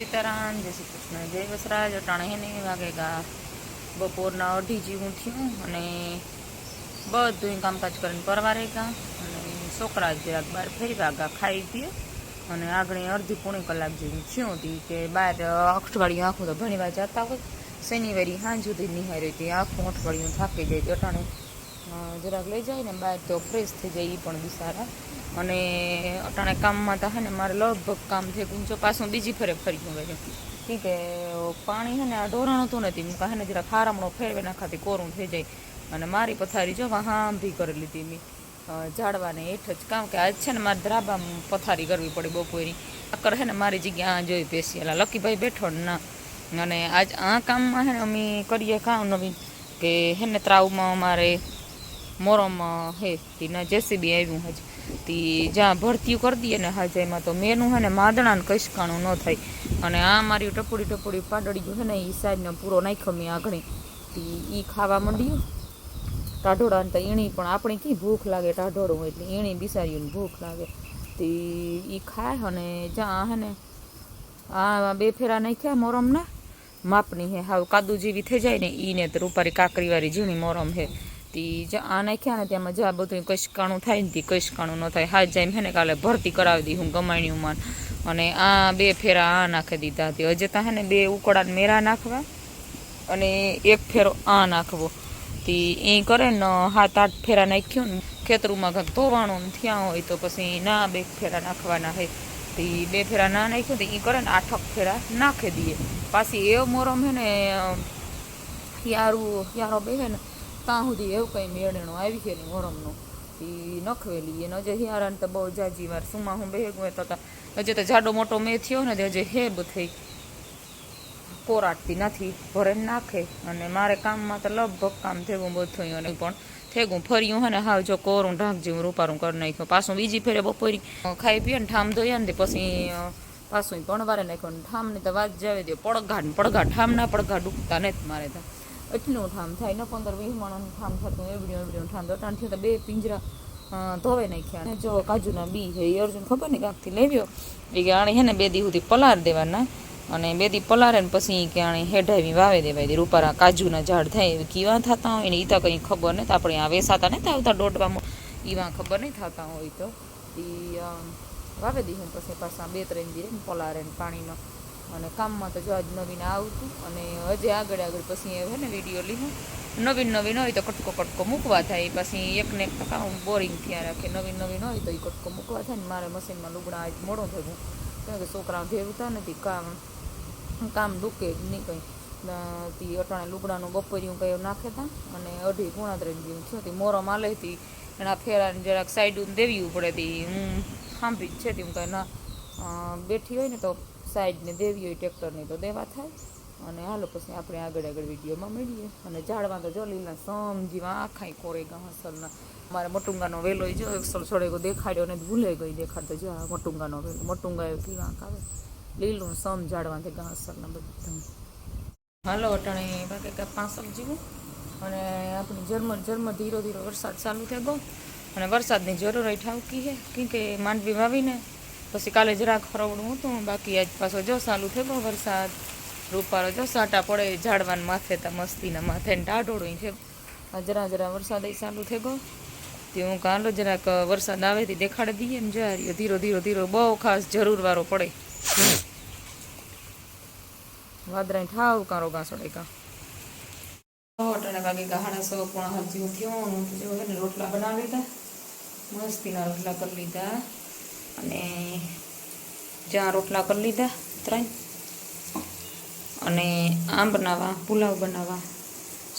સીતારામ, જય શ્રી કૃષ્ણ, જય વસરાજ, અટાણે હે વાગે ગા. બપોરના અઢી જેવું થયું અને બધું કામકાજ કરીને પરવારે ગયા અને છોકરા જરાક બહાર ફરી વાગા ખાઈ પીએ અને આગળ અડધી પોણી કલાક જેવું થયું હતી કે બહાર અઠવાડિયું આખું તો ઘણી જતા હોય. શનિવારી સાંજ સુધી નિહારી હતી આખું અઠવાડિયું થાકી જાય અટાણે. જરાક લઈ જાય ને બહાર તો ફ્રેશ થઈ જાય એ પણ બિસારા અને અટાણે કામમાં તો હે ને મારે લગભગ કામ થઈ ગયું જો પાછું બીજી ફરે ફરી ગયું કેમ કે પાણી હે ને આ ઢોરણ હતું નથી હું કહે ને જરા ખારામણો ફેરવે નાખાતી કોરું થઈ જાય. અને મારી પથારી જો હાંભી કરી લીધી મેં. ઝાડવાને હેઠ જ કામ કે આજ છે ને મારે ધરાબામાં પથારી કરવી પડી બપોરી. આકર હે ને મારી જગ્યા આ જોઈ બેસી. એટલે લકીભાઈ બેઠો ના અને આજ આ કામમાં હે ને અમે કરીએ કામ નવીન કે હે ને ત્રાવમાં અમારે મોરમ હે તી જેસીબી આવ્યું હજ. તી જ્યાં ભરતીયું કરી દઈએ ને હાજે એમાં તો મેનું હે ને માદણાને કશકાણું ન થાય. અને આ મારી ટપુડી ટપુડી ગયું હે ને એ સાઈડનો પૂરો નાખ્યો મેં આગળ. તી એ ખાવા માંડ્યું. ટાઢોળાને તો એણી પણ આપણે કી ભૂખ લાગે ટાઢોળું એટલે એણી બિસારીઓને ભૂખ લાગે. તી એ ખાય અને જ્યાં હે ને, આ બે ફેરા નાખ્યા મોરમના. માપની હે, હાવ કાદુ જેવી થઈ જાય ને એને તો રૂપારી કાકરીવાળી ઝીણી મોરમ હે. તી જ આ નાખ્યા ને ત્યાં જા બધું કશકાણું થાય ને તી કશકાણું ન થાય. હાથ જાય ને કાલે ભરતી કરાવી દી હું ગમાણ્યુંમાં અને આ બે ફેરા આ નાખી દીધા હતી હજે તા ને બે ઉકળા મેરા નાખવા અને એક ફેરો આ નાખવો. તી એ કરે ને હાથ આઠ ફેરા નાખ્યું ને ખેતરમાં કાંઈક ધોવાણું થયા હોય તો પછી ના બે ફેરા નાખવાના હોય તી બે ફેરા ના નાખ્યું તો એ કરે ને આઠક ફેરા નાખી દઈએ. પાછી એવો મોરમ હે ને, યારું, યારો બે હે ને ત્યાં સુધી એવું કંઈ મેળેણો આવી છે ને મોરમનો એ નખવેલી, એને જે હિયારાને તો બહુ જાજી વાર સુમાં હું બેગ તો હજે તો જાડો મોટો મેં થયો ને હજે હેબ થઈ. કોરાટતી નથી ભરે નાખે. અને મારે કામમાં તો લગભગ કામ થયું બધું અને પણ થેગું ફર્યું હે ને હા જો કોરું ઢાંક જેવું રૂપારું કરી નાખ્યું. પાછું બીજી ફેરે બપોરી ખાઈ પીએ ને ઠામ ધોઈએ ને પછી પાછું ભણવારે નાખ્યો. ને ઠામની તો વાત જાવે દે પડઘા ને પડઘા ઠામના પડઘા ડૂબતા ને મારે તો. એટલું ઠામ થાય, ને પંદર, વીસ માણસનું ઠામ થતું એવડ્યું એવડ્યું ઠામ. તો બે પિંજરા ધોવે નાખ્યા. જો કાજુના બી છે એ અર્જુન ખબર નહીં કાંકથી લેવ્યો? એ કે આણે હે ને બે દી સુધી પલાર દેવાના. અને બે દી પલારે ને પછી કે આણે હેઢાવી, વાવે દેવાય દે. રૂપારા કાજુના ઝાડ થાય કીવા થતા હોય ને એ તો કંઈ ખબર નહીં આપણે આ વેસાતા નહીં આવતા દોડવામાં. એવા ખબર નહીં થતા હોય તો. એ વાવે દીધું પછી પાછા બે ત્રણ દી પલારે ને પાણીમાં અને કામમાં તો જો આજ નવીન આવતું અને હજી આગળ આગળ પછી એ ને વીડિયો લીધું. નવીન નવીન હોય તો કટકો કટકો મૂકવા થાય. પછી એકને એક બોરિંગ થયા રાખે. નવીન નવીન હોય તો એ કટકો મૂકવા થાય ને મારે મશીનમાં લુગડા આજ મોડો થયું કારણ કે છોકરા ઘેરતા નથી, કામ કામ દુખે જ નહીં કંઈ. તી અટાણે લુગડાનું બપોરિયું કંઈ નાખે તા અને અઢી પોણા ત્રણ જેવું થયું. તી મોરો માલે હતી એના ફેરાને જરાક સાઈડ દેવી પડે તી. હું સાંભળી જ છે હું કાંઈ ના બેઠી હોય ને તો સાઈડને દેવી હોય ટ્રેક્ટરની તો દેવા થાય. અને હાલો પછી આપણે આગળ આગળ વિડીયોમાં મળીએ. અને ઝાડમાં તો જો લીલા સમજીવા આખા કોરે ઘાસરના મારે મટુંગાનો વેલો જો એકસો છોડેકો દેખાડ્યો અને ભૂલાઈ ગઈ દેખાડતો જો આ મટુંગાનો વેલો. મટુંગા એવું કેવા આવે લીલું સમ ઝાડવાથી ઘાસરના બધા હાલો અટાણે બાકી પાંસઠ જેવું. અને આપણી ઝરમર ઝરમર ધીરો ધીરો વરસાદ ચાલુ થઈ ગયો અને વરસાદની જરૂર ઠાવકી છે કે માંડવી વાવીને પછી કાલે જરાક ખરવડું હતું, બાકી આજ પાછો જો ચાલુ થઈ ગયો વરસાદ. રૂપારો જો સાટા પડે ઝાડવાન માથે તા મસ્તીના માથે ને ટાઢોળું છે. જરા જરા વરસાદ એ ચાલુ થઈ ગયો. તે હું કાલો જરાક વરસાદ આવે તે દેખાડી દઈએ એમ જા રહ્યો ધીરો ધીરો ધીરો બહુ ખાસ જરૂર વાળો પડે. વાદરાઈ ઠાવ કારો ઘાસડે કા અટાણે વાગે ગાહડા સો પોણા હજી જેવું હું જો રોટલા બનાવી લીધા. મસ્તીના રોટલા કરી લીધા. અને જ્યાં રોટલા કરી લીધા ત્રણ. અને આમ બનાવવા, પુલાવ બનાવવા.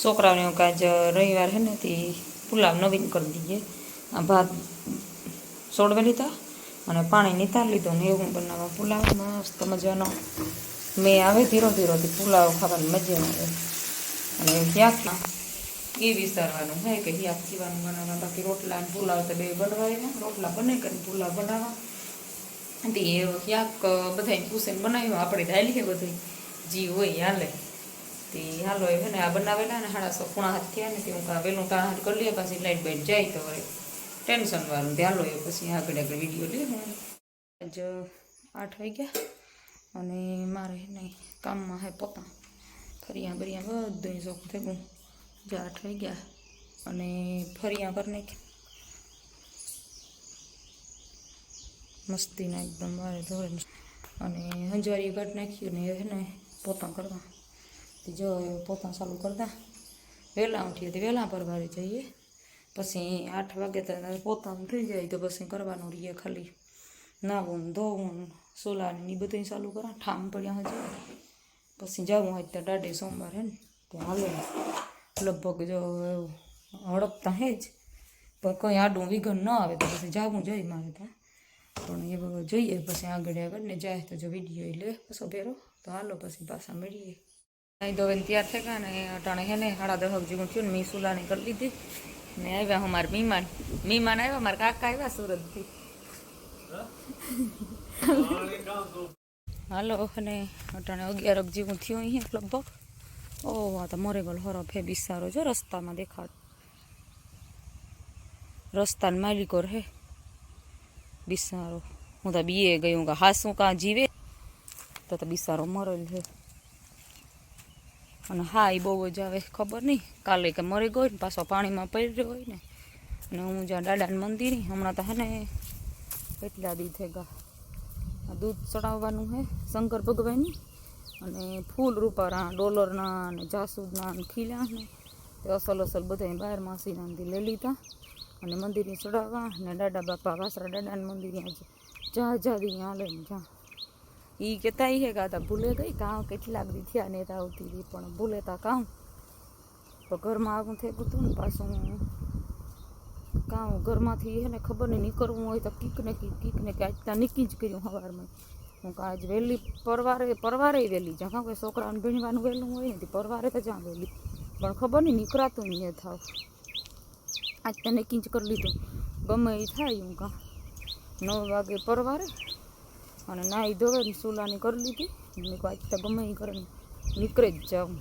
છોકરાઓને કાજ રવિવાર હે ને, તે પુલાવ નવીન કરી દઈએ. આ ભાત સોડવા લીધા અને પાણી નિતાર લીધું ને એવું બનાવવા. પુલાવ મસ્ત મજાનો. મેં આવે ધીરો ધીરોથી પુલાવ ખાવાની મજા આવે. અને યાક એ વિસ્તારવાનું હે કે યાક પીવાનું બનાવવા. બાકી રોટલા પુલાવ તો બે બનાવાય રોટલા બને કરીને પુલાવ બનાવવા. તે ક્યાંક બધાને પૂછીને બનાવ્યું. આપણે દાલી બધી જી હોય હાલે. તે હાલો, એ ને આ બનાવેલા ને હાડા સો ખૂણા હાથ થયા ને તે હું વહેલું તાણ કરી લઈએ પછી લાઈટ બાઈટ જાય તો હવે ટેન્શન વાળું ધ્યાન લો પછી આગળ આગળ વીડિયો લે હું. આજ આઠ વાગ્યા અને મારે નહીં કામમાં હે પોતા ફરિયા બરિયા બધું શોખ થઈ ગયું આઠ થઈ ગયા અને ફરિયા કરી નાખ્યા મસ્તીના એકદમ મારે ધોરે અને હંજવારી કાઢી નાખ્યું ને હે ને પોતા કરવા તે જો એ પોતા ચાલુ કરતા વહેલા ઉઠીએ તો વહેલા પરવારે જઈએ પછી આઠ વાગે તો પોતાનું થઈ જાય તો પછી કરવાનું રહીએ ખાલી નાવું ને ધોવું ને સોલાને એ બધું ચાલુ કરા ઠામ પડ્યા હજી પછી જવું હોય તો દાડે સોમવાર હે ને તો હાલે લગભગ જો એવું હડપતા હે જ પણ કંઈ આડું વિઘન ન આવે તો પછી જવું જોઈએ મારે ત્યાં પણ એ બધું જોઈએ પછી આગળ આગળ ને જાય તો જો વીડિયો લે પછી ભેરો તો હાલો પછી પાછા મળીએ અહીં તો હવે તૈયાર થઈ ગયા ને અટાણે હે ને સાડા દસ જેવું થયું ને મેં સુલાની કરી લીધી ને આવ્યા હું મારા મહેમાન મહેમાન આવ્યા મારા કાકા આવ્યા સુરતથી હાલો અને અટાણે અગિયાર જેવું થયું અહીંયા લગભગ ઓહ આ તો મોરેગલ હરફ હે બિસારો જો રસ્તામાં દેખાડ રસ્તાને માલિકો રહે બિસારો. હું તો બીએ ગયું કે હાસું કાં જીવે. તો તો બિસારો મરેલ છે. અને હા એ બહુ જ આવે, ખબર નહીં. કાલે કે મરી ગયો ને, પાછો પાણીમાં પડ્યો હોય ને. અને હું જ્યાં દાદાને મંદિર, હમણાં તો હે કેટલા દી થઈ ગયા. આ દૂધ ચડાવવાનું છે શંકર ભગવાનની. અને ફૂલ રૂપારા ડોલરના અને જાસૂદના અને ખીલા ને અસલ અસલ બધા બહાર માસીના લઈ લીધા. અને મંદિરની ચડાવવા અને દાદા બાપા વાસરા દાદાના મંદિરે આજે જા જા દી હાલે જા. એ કહેતા હે આ ભૂલે ગઈ, કાં કેટલાક દી થયા ને આવતી હતી પણ ભૂલે તા કાં તો ઘરમાં આવું થઈ ગયું હતું ને પાછું કાં ઘરમાંથી એને ખબર નહીં નીકળવું હોય તો કીક ને કીક કીક ને કે આજ ત્યાં નીકળી જ કર્યું સવારમાં હું કાં આજ વહેલી પરવારે પરવારે વહેલી જ્યાં કાં કોઈ છોકરાને ભીણવાનું વહેલું હોય ને પરવારે તો જ્યાં વહેલી. પણ ખબર નહીં નીકળાતું નહીં થાવ. આજ તને કિંચ કરી લીધું. ગમે એ થાય હું. કાં નવ વાગે પરવારે અને નાહી ધોવે સુલાની કરી લીધી. મેં કહું આજ તો ગમે એ કરે નીકળે જ જાઉં.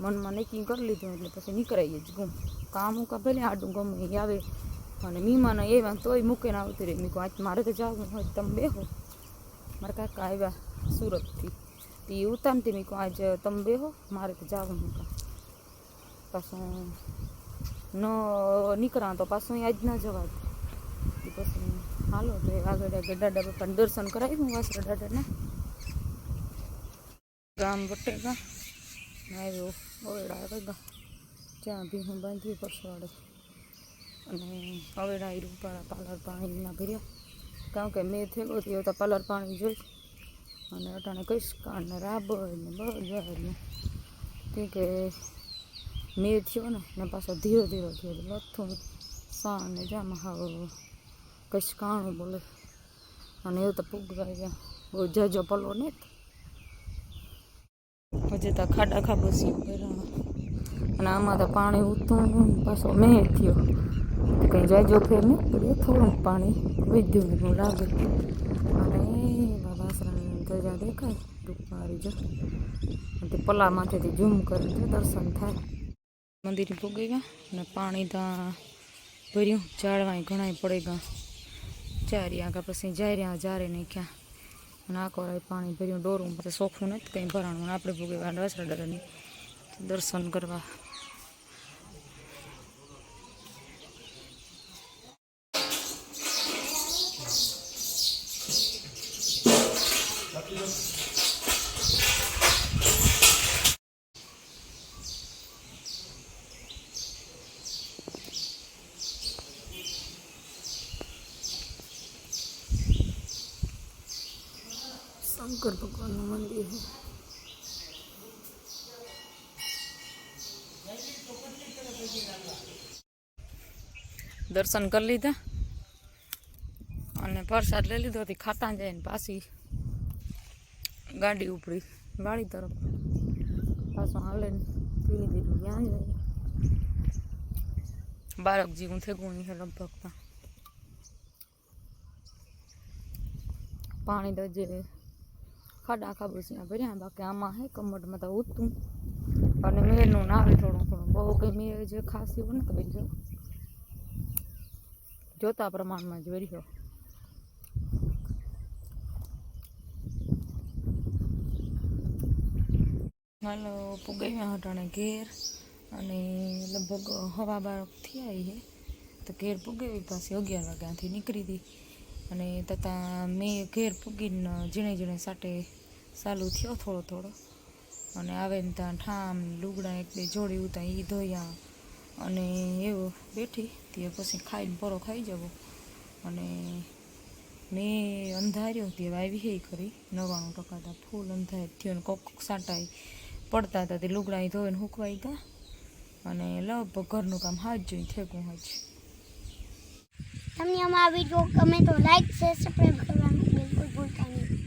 મનમાં નક્કી કરી લીધું, એટલે પછી નીકળાઈ જ ગુમ કામ હું કાં ભલે આડું ગમે એ આવે, અને મીમાના એવા તોય મૂકીને આવતી રહી. મેં આજ મારે તો જવું હોય તમે બેહો. મારા કાકા આવ્યા સુરતથી. તે ઉતારતી મેં કહું આજ તમે બેહો, મારે તો જવું હું કાં. પાછું ન નીકળા તો પાછું આજ ન જવા પછી હાલો, તો આગળ આગળ દાદા બાપાને દર્શન કરાવ્યું વાસરા દાદાને. ગામ વટેગા. આવ્યો, અવેડા વેગા ત્યાં બી હું બાંધવી પરસવાડે અને અવેડા એ રૂપાળા પાલર પાણીના ભર્યા. કારણ કે મેં થયેલો થયો તો પાલર પાણી જોઈ. અને અટાણે કહીશ કાન રાબર ને બધા કે મેં થયો ને અને પાછો ધીરો ધીરો થયો એટલે લથું સા ને જામાં હાવ કશ કાણું બોલે. અને એવું તો પૂગવા ગયા. બહુ જજો પલો ને હજી તો ખાડા ખાબોસી કર્યા અને આમાં તો પાણી ઉતું પાછો મેં થયો. કંઈ જાજો ફેર નહીં પડ્યો થોડુંક પાણી એવું લાગે. અને બાબાસરાની ધજા દેખાય રૂપારી જો. તે પલામાંથી ઝૂમ કરીને દર્શન થાય. મંદિરે પૂગી ગયા અને પાણી ત્યાં ભર્યું, ઝાડવાય ઘણાય પડી ગયા ચારી આગળ પછી જાય રહ્યા જારે ક્યાં. અને આખો પાણી ભર્યું દોરું પછી સોખું નથી કંઈ ભરાણું. આપણે ભૂગે વાસરા ડરની દર્શન કરવા. શંકર ભગવાનનું મંદિર છે દર્શન કરી લીધા અને પ્રસાદ લઈ લીધો હતી, ખાતા જાય ને પાછી ગાડી ઉપડી વાડી તરફ પાછું હાલે ને પીવી દીધું, ત્યાં જ વહ્યા. બાળક જેવું થઈ ગયું છે લગભગ તો. પાણી તો જે ખાડા ખાબુચના ભર્યા બાકી આમાં હે કમોડમાં તો ઉતું અને મેરનું નાવે થોડું ઘણું. બહુ કંઈ મેર જે ખાસ એવું નથી બીજો જોતા પ્રમાણમાં જ વર્યો હાલો, પુગાવ્યા હટાણે ઘેર. અને લગભગ હવા બારક થયા છે તો ઘેર પૂગાવી પાસે અગિયાર વાગ્યાથી નીકળી હતી અને તથા મેં ઘેર પૂગીને ઝીણે ઝીણે સાટે ચાલુ થયો થોડો થોડો. અને આવે ને ત્યાં ઠામ, લુગડા એક બે જોડી ઉતા એ ધોયા. અને એવું બેઠી, તે પછી ખાઈને પરો ખાઈ જવો. અને મેં અંધાર્યો તે આવી હે કરી નવ્વાણું ટકા હતા ફૂલ અંધાર થયો ને કોક કોક સાંટા પડતા હતા તે લુગડા ઈ ધોઈને હુકવાઈ ગયા. અને લગભગ ઘરનું કામ હાથ જોઈ થેકું હાજ તમને અમારા વીડિયો ગમે તો લાઈક શેર સબસ્ક્રાઈબ કરવાનું બિલકુલ ભૂલતા નહીં.